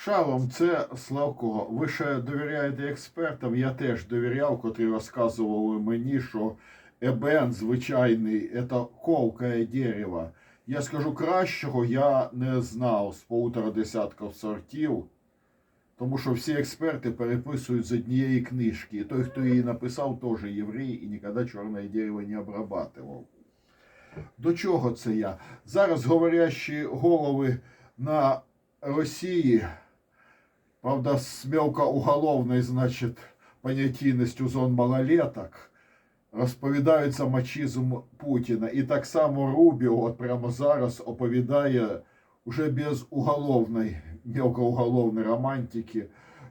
Шалом, це Славко. Ви ще довіряєте експертам? Я теж довіряв, котрі розказували мені, що ебен звичайний це ковкає дерево. Я скажу кращого, я не знав з полутора десятків сортів, тому що всі експерти переписують з однієї книжки. І той, хто її написав, теж єврей і ніколи чорне дерево не обрабатував. До чого це я? Зараз говорящі голови на Росії, правда, с мелкоуголовной, значит, понятійністю зон малолеток, розповідають мачизм Путіна. І так само Рубіо от прямо зараз оповідає уже без уголовної, мелкоуголовної романтики,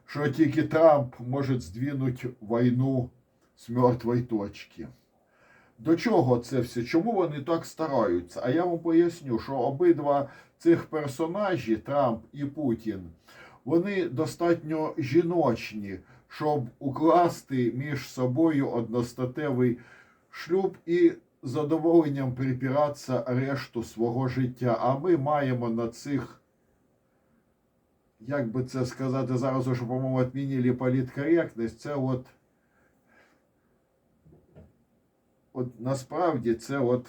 що тільки Трамп може здвинути війну з мертвої точки. До чого це все? Чому вони так стараються? А я вам поясню, що обидва цих персонажі, Трамп і Путін, вони достатньо жіночні, щоб укласти між собою одностатевий шлюб і задоволенням припиратися решту свого життя. А ми маємо на цих, як би це сказати, зараз уже, по-моєму, відмінили політкоректність, це от от насправді це от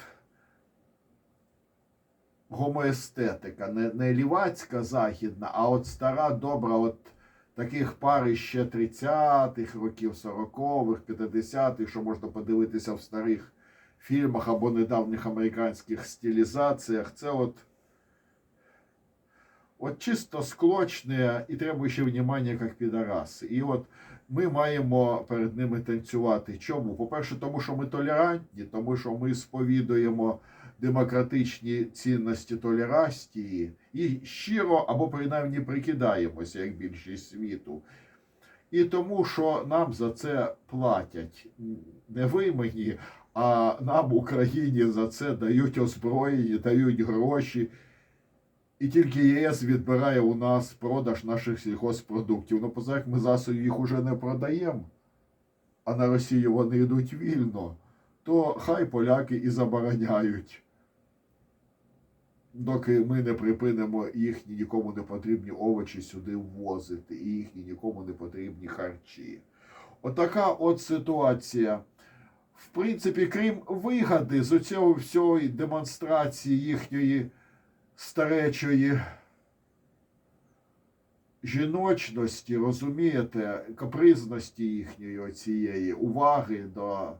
гомоестетика, не, не лівацька західна, а от стара добра, от таких пар ще 30-х років, 40-х, 50-х, що можна подивитися в старих фільмах або недавніх американських стилізаціях. Це от, от чисто склочне і требуючи внимання, як підараси. І от ми маємо перед ними танцювати. Чому? По-перше, тому що ми толерантні, тому що ми сповідуємо демократичні цінності толерастії і щиро або принаймні прикидаємося, як більшість світу. І тому, що нам за це платять не ви мені, а нам, Україні, за це дають озброєння, дають гроші. І тільки ЄС відбирає у нас продаж наших сільхозпродуктів. Ну, поза як ми засобів їх уже не продаємо, а на Росію вони йдуть вільно, то хай поляки і забороняють. Доки ми не припинимо їхні нікому не потрібні овочі сюди ввозити, і їхні нікому не потрібні харчі. Отака от ситуація. В принципі, крім вигоди з оцього всього демонстрації їхньої старечої жіночності, розумієте, капризності їхньої оцієї уваги до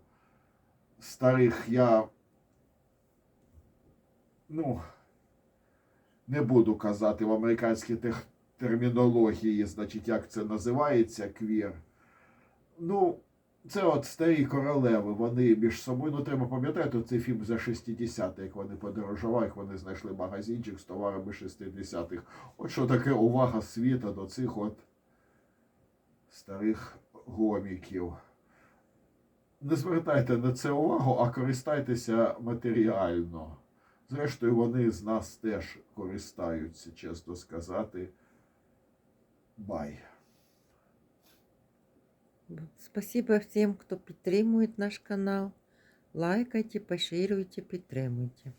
старих я ну, не буду казати в американській тех- термінології, значить, як це називається, квір. Ну, це от старі королеви, вони між собою, ну треба пам'ятати, цей фільм за 60 як вони подорожували, як вони знайшли магазинчик з товарами 60-х. От що таке увага світа до цих от старих гоміків. Не звертайте на це увагу, а користайтеся матеріально. Зрештою, вони з нас теж користаються, чесно сказати. Бай. Спасибо всем, кто підтримує наш канал. Лайкайте, поширюйте, підтримуйте.